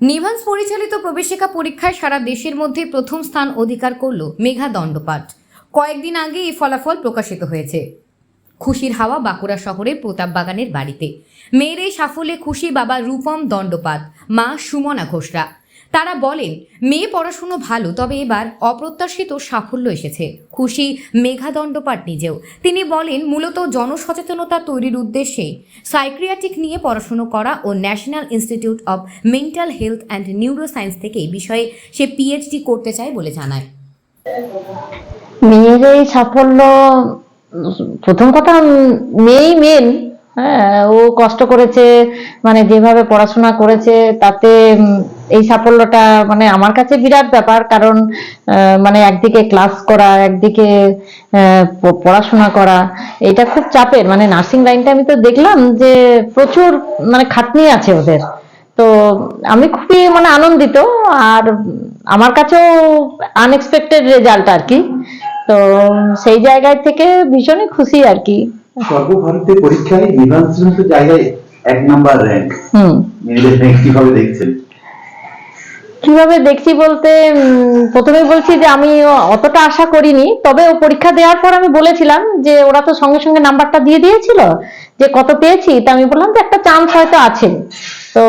নিভান্স পরিচালিত প্রবেশিকা পরীক্ষায় সারা দেশের মধ্যে প্রথম স্থান অধিকার করল মেঘা দণ্ডপাঠ। কয়েকদিন আগে এই ফলাফল প্রকাশিত হয়েছে। খুশির হাওয়া বাঁকুড়া শহরের প্রতাপ বাগানের বাড়িতে। মেয়ের এই সাফল্যে খুশি বাবা রূপম দণ্ডপাত মা সুমনা ঘোষরা তারা বলেন, মেয়ে পড়াশুনো ভালো, তবে এবার অপ্রত্যাশিত সাফল্য এসেছে। খুশি মেঘা দণ্ডপাট নিজেও। তিনি বলেন, মূলত জনসচেতনতা তৈরির উদ্দেশ্যে সাইক্রিয়াটিক নিয়ে পড়াশুনো করা ও national institute of mental health and neuro science থেকে এই বিষয়ে সে পিএইচডি করতে চায় বলে জানায়। মেয়ের এই সাফল্য, প্রথম কথা, মেয়েই মেন হ্যাঁ ও কষ্ট করেছে মানে যেভাবে পড়াশোনা করেছে, তাতে এই সাফল্যটা মানে আমার কাছে বিরাট ব্যাপার, কারণ মানে একদিকে ক্লাস করা, একদিকে পড়াশোনা করা, এটা খুব চাপের। মানে নার্সিং লাইনটা আমি তো দেখলাম যে প্রচুর মানে খাটনি আছে ওদের। তো আমি খুবই মানে আনন্দিত, আর আমার কাছেও আনএক্সপেক্টেড রেজাল্ট আর কি। তো সেই জায়গায় থেকে ভীষণই খুশি আর কি। সর্বভারতীয় পরীক্ষায় নির্বাচনত জায়গায় এক নাম্বার র্যাঙ্ক মেয়েদের র্যাঙ্ক কীভাবে দেখছেন? কীভাবে দেখছি বলতে প্রথমে বলছি যে আমি অতটা আশা করিনি তবে ও পরীক্ষা দেওয়ার পর আমি বলেছিলাম যে ওরা তো সঙ্গে সঙ্গে নাম্বারটা দিয়ে দিয়েছিল যে কত পেয়েছি তা আমি বললাম যে একটা চান্স হয়তো আছে। তো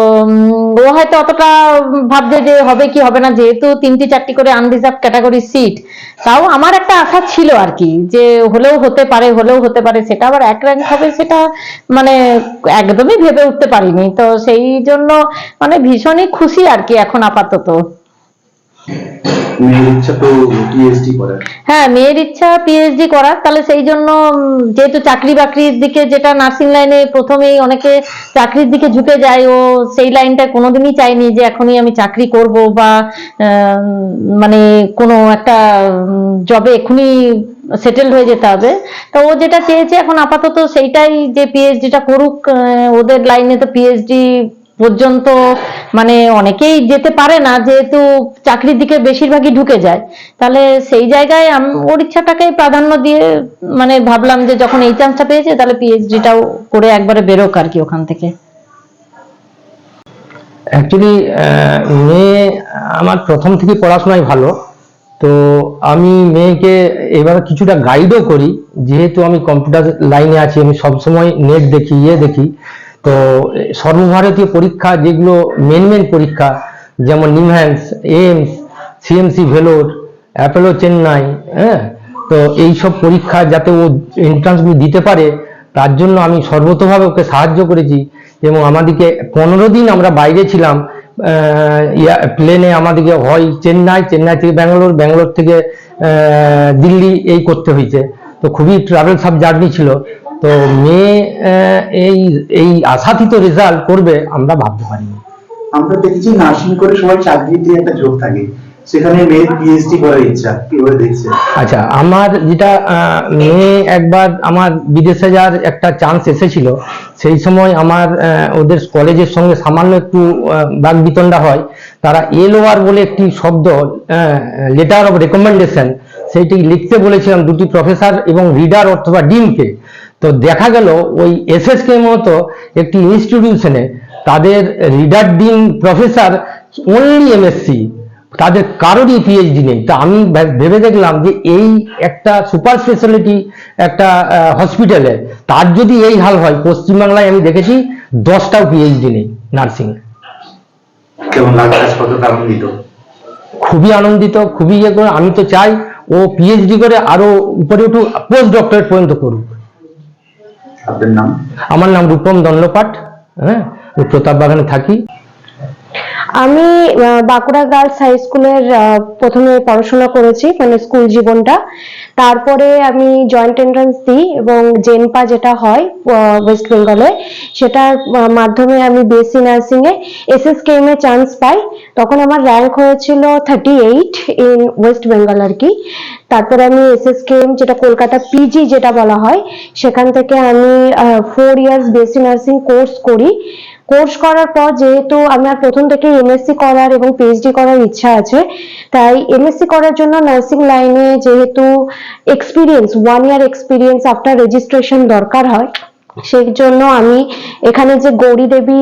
ও হয়তো অতটা ভাবছে যে হবে কি হবে না, যেহেতু তিনটি চারটি করে আনরিজার্ভ ক্যাটাগরি সিট তাও আমার একটা আশা ছিল আর কি, যে হলেও হতে পারে, হলেও হতে পারে, সেটা আবার এক র্যাঙ্ক হবে, সেটা মানে একদমই ভেবে উঠতে পারিনি, তো সেই জন্য মানে ভীষণই খুশি আর কি এখন আপাতত। মেয়ের ইচ্ছা তো পিএইচডি করার। হ্যাঁ মেয়ের ইচ্ছা পিএইচডি করার। তাহলে সেই জন্য যেহেতু চাকরি বাকরির দিকে যেটা নার্সিং লাইনে প্রথমেই অনেকে চাকরির দিকে ঝুঁকে যায়, ও সেই লাইনটা কোনোদিনই চাইনি যে এখনই আমি চাকরি করব বা মানে কোনো একটা জবে এখনই সেটেল হয়ে যেতে হবে। তো ও যেটা চেয়েছে এখন আপাতত সেইটাই যে পিএইচডিটা করুক ওদের লাইনে তো পিএইচডি পর্যন্ত মানে অনেকেই যেতে পারে না, যেহেতু চাকরির দিকে বেশিরভাগই ঢুকে যায়। তাহলে সেই জায়গায় ওর ইচ্ছাটাকেই প্রাধান্য দিয়ে মানে ভাবলাম যে যখন এই চান্সটা পেয়েছে, তাহলে পিএইচডিটাও করে একবারে বেরোক আর কি ওখান থেকে। অ্যাকচুয়ালি মেয়ে আমার প্রথম থেকে পড়াশোনায় ভালো। তো আমি মেয়েকে এবার কিছুটা গাইডও করি। যেহেতু আমি কম্পিউটার লাইনে আছি, আমি সবসময় নেট দেখি ইয়ে দেখি। তো সর্বভারতীয় পরীক্ষা যেগুলো মেন মেন পরীক্ষা, যেমন NIMHANS AIIMS CMC Vellore Apollo Chennai হ্যাঁ? তো এই সব পরীক্ষা যাতে ও এন্ট্রান্সগুলি দিতে পারে, তার জন্য আমি সর্বতভাবে ওকে সাহায্য করেছি। এবং আমাদেরকে পনেরো দিন আমরা বাইরে ছিলাম প্লেনে আমাদেরকে হয় চেন্নাই চেন্নাই থেকে ব্যাঙ্গালোর ব্যাঙ্গালোর থেকে দিল্লি এই করতে হয়েছে। তো খুবই ট্রাভেল সাব জার্নি ছিল। তো মেয়ে এই এই আশাতীত রেজাল্ট করবে আমরা ভাবতে পারিনি। আমরা দেখেছি নার্সিং করে সবাই চাকরিতে একটা ঝোঁক থাকে। সেখানে মেয়ের পিএইচডি করার ইচ্ছা কীভাবে দেখছেন? আচ্ছা আমার যেটা মেয়ে একবার আমার বিদেশে যাওয়ার একটা চান্স এসেছিল সেই সময় আমার ওদের কলেজের সঙ্গে সামান্য একটু বাক বিতণ্ডা হয়। তারা এলওআর বলে একটি শব্দ লেটার অফ রেকমেন্ডেশন সেইটি লিখতে বলেছিলাম দুটি প্রফেসর এবং রিডার অথবা ডিনকে তো দেখা গেল ওই এসএসকে মতো একটি ইনস্টিটিউশনে তাদের reader dean professor only MSc তাদের কারোরই পিএইচডি নেই। তা আমি ভেবে দেখলাম যে এই একটা সুপার স্পেশালিটি একটা হসপিটালে তার যদি এই হাল হয় পশ্চিমবাংলায় আমি দেখেছি দশটাও পিএইচডি নেই নার্সিং। খুবই আনন্দিত খুবই ইয়ে করে আমি তো চাই ও পিএইচডি করে আরও উপরে উঠুক পোস্ট ডক্টরেট পর্যন্ত করুক। আপনার নাম? আমার নাম রূপম দণ্ডপাঠ হ্যাঁ? প্রতাপ বাগানে থাকি। আমি বাঁকুড়া গার্লস হাই স্কুলের প্রথমে পড়াশোনা করেছি মানে স্কুল জীবনটা। তারপরে আমি জয়েন্ট এন্ট্রান্স দিই এবং জেনপা যেটা হয় ওয়েস্ট বেঙ্গলে সেটার মাধ্যমে আমি বিএসসি নার্সিং এ এসএসকেএম এ চান্স পাই। তখন আমার র্যাঙ্ক হয়েছিল thirty eight in West Bengal আর কি। তারপরে আমি এসএসকেএম যেটা কলকাতা পিজি যেটা বলা হয়, সেখান থেকে আমি four years BSc nursing course করি। কোর্স করার পর যেহেতু আমার প্রথম থেকে এমএসসি করার এবং পিএইচডি করার ইচ্ছা আছে, তাই এমএসসি করার জন্য নার্সিং লাইনে যেহেতু experience one year experience after registration দরকার হয় সেই জন্য আমি এখানে যে গৌরী দেবী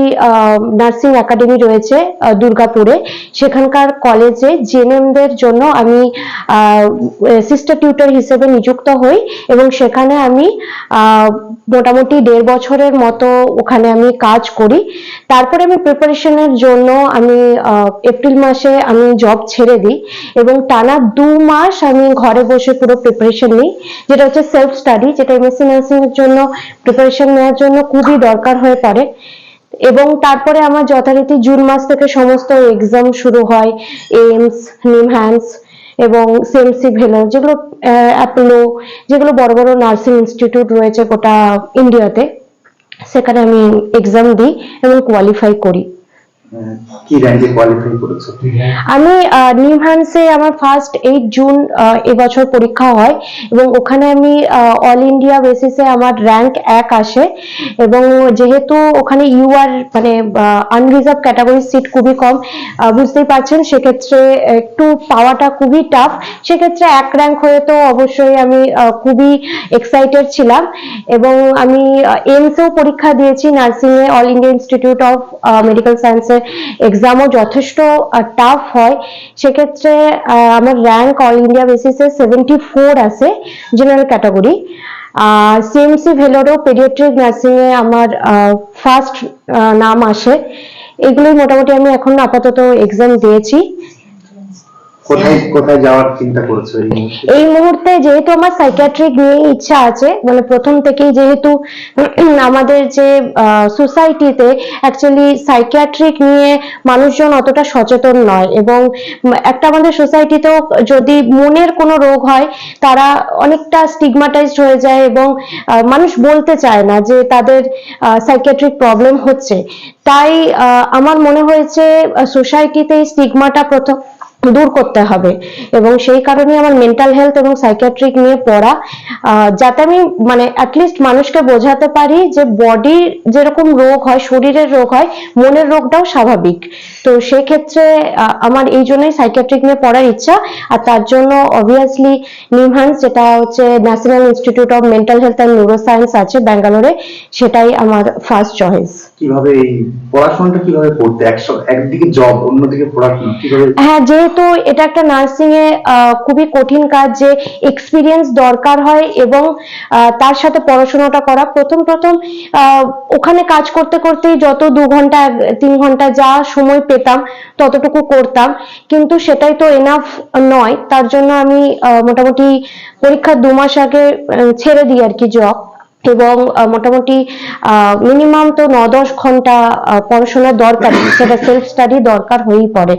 নার্সিং একাডেমি রয়েছে দুর্গাপুরে, সেখানকার কলেজে জেএনএমদের জন্য আমি সিস্টার টিউটর হিসেবে নিযুক্ত হই এবং সেখানে আমি মোটামুটি দেড় বছরের মতো ওখানে আমি কাজ করি। তারপরে আমি প্রিপারেশনের জন্য আমি এপ্রিল মাসে আমি জব ছেড়ে দিই এবং টানা দু মাস আমি ঘরে বসে পুরো প্রিপারেশন নিই, যেটা হচ্ছে সেলফ স্টাডি যেটা এমএসসি নার্সিং এর জন্য প্রিপারেশন নেওয়ার জন্য খুবই দরকার হয়ে পড়ে। এবং তারপরে আমার যথারীতি জুন মাস থেকে সমস্ত এক্সাম শুরু হয় এইমস নিমহ্যান্স এবং সেমসি ভেলো যেগুলো অ্যাপোলো যেগুলো বড় বড় নার্সিং ইনস্টিটিউট রয়েছে গোটা ইন্ডিয়াতে সেখানে আমি এক্সাম দিই এবং কোয়ালিফাই করি। কি র্যাঙ্কে কোয়ালিফাই করেছ? আমি নিউহ্যান্সে আমার ফার্স্ট এইট জুন এবছর পরীক্ষা হয় এবং ওখানে আমি অল ইন্ডিয়া বেসিসে আমার র্যাঙ্ক এক আসে এবং যেহেতু ওখানে ইউআর মানে আনরিজার্ভ ক্যাটাগরি সিট খুবই কম বুঝতেই পারছেন সেক্ষেত্রে একটু পাওয়াটা খুবই টাফ সেক্ষেত্রে এক র্যাঙ্ক হয়ে তো অবশ্যই আমি খুবই এক্সাইটেড ছিলাম এবং আমি এমসেও পরীক্ষা দিয়েছি nursing A all India institute of medical সায়েন্সের এক্সামও যথেষ্ট টাফ হয়। সেক্ষেত্রে আমার র্যাঙ্ক অল ইন্ডিয়া বেসিসে সেভেন্টি ফোর আছে জেনারেল ক্যাটাগরি সিএমসি ভেলোরেও পেডিয়াট্রিক নার্সিংয়ে আমার ফার্স্ট নাম আসে। এগুলোই মোটামুটি আমি এখন আপাতত এক্সাম দিয়েছি। কোথায় কোথায় যাওয়ার চিন্তা করছ এই মুহূর্তে? যেহেতু আমার সাইকিয়াট্রিক নিয়ে ইচ্ছা আছে মানে প্রথম থেকেই যেহেতু আমাদের যে সোসাইটিতে অ্যাকচুয়ালি সাইকিয়াট্রিক নিয়ে মানুষজন অতটা সচেতন নয় এবং একটা আমাদের সোসাইটিতেও যদি মনের কোনো রোগ হয়, তারা অনেকটা স্টিগমাটাইজড হয়ে যায় এবং মানুষ বলতে চায় না যে তাদের সাইকিয়াট্রিক প্রবলেম হচ্ছে তাই আমার মনে হয়েছে সোসাইটিতে এই স্টিগমাটা প্রথম দূর করতে হবে। এবং সেই কারণে আমার মেন্টাল হেলথ এবং সাইকিয়াট্রিক নিয়ে পড়া যাতে আমি মানে অ্যাটলিস্ট মানুষকে বোঝাতে পারি যে বডির যেরকম রোগ হয় শরীরের রোগ হয় মনের রোগটাও স্বাভাবিক। তো সেই ক্ষেত্রে আমার এই জন্যই সাইকিয়াট্রিক নিয়ে পড়ার ইচ্ছা। আর তার জন্য অবভিয়াসলি নিমহান্স যেটা হচ্ছে national institute of mental health and neuroscience আছে ব্যাঙ্গালোরে সেটাই আমার ফার্স্ট চয়েস কীভাবে এই পড়াশোনাটা কীভাবে করতে? একদিকে জব অন্যদিকে পড়াশোনা কীভাবে হ্যাঁ যেহেতু এটা একটা নার্সিং এ খুবই কঠিন কাজ যে এক্সপিরিয়েন্স দরকার হয় এবং তার সাথে পড়াশোনাটা করা। প্রথম প্রথম ওখানে কাজ করতে করতেই যত দু ঘণ্টা, তিন ঘণ্টা যা সময় পেতাম, ততটুকু করতাম। কিন্তু সেটাই তো এনাফ নয়। তার জন্য আমি মোটামুটি পরীক্ষার দু মাস আগে ছেড়ে দিই আর কি জব এবং আহ, মোটামুটি মিনিমাম তো ন দশ ঘণ্টা পড়াশোনার দরকার সেটা সেলফ স্টাডি দরকার হয়েই পড়ে।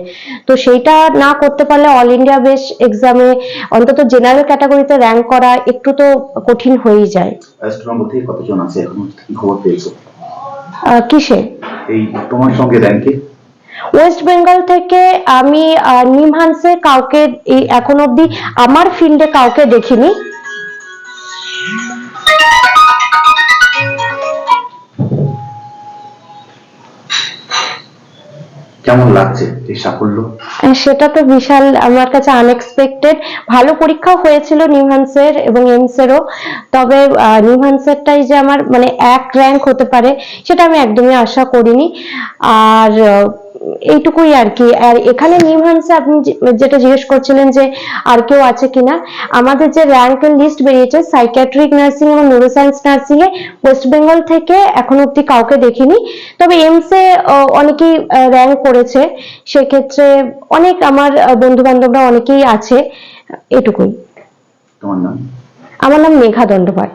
তো সেইটা না করতে পারলে অল ইন্ডিয়া বেস এক্সামে অন্তত জেনারেল ক্যাটাগরিতে র্যাঙ্ক করা একটু তো কঠিন হয়েই যায়। কতজন আছে এখন? কি খবর পেয়েছ? কিসে? এই তোমার সঙ্গে র্যাঙ্কে ওয়েস্ট বেঙ্গল থেকে আমি নিমহান্সে কাউকে এখন অবধি আমার ফিল্ডে কাউকে দেখিনি। কেমন লাগছে এই সাফল্য? সেটা তো বিশাল, আমার কাছে আনএক্সপেক্টেড ভালো পরীক্ষা হয়েছিল নিউহান্সের এবং এমসেরও তবে নিউহান্সেরটাই যে আমার মানে এক র্যাঙ্ক হতে পারে, সেটা আমি একদমই আশা করিনি। আর এইটুকুই আর কি। আর এখানে নিউহান্সে আপনি যেটা জিজ্ঞেস করছিলেন যে আর কেউ আছে কিনা আমাদের যে র্যাঙ্কের লিস্ট বেরিয়েছে সাইকিয়াট্রিক নার্সিং এবং নিউরোসায়েন্স নার্সিং এ ওয়েস্ট বেঙ্গল থেকে এখন অব্দি কাউকে দেখিনি। তবে এমসে অনেকেই র্যাঙ্ক করেছে। সেক্ষেত্রে অনেক আমার বন্ধু বান্ধবরা অনেকেই আছে। এটুকুই। আমার নাম মেঘা দণ্ডপাঠ।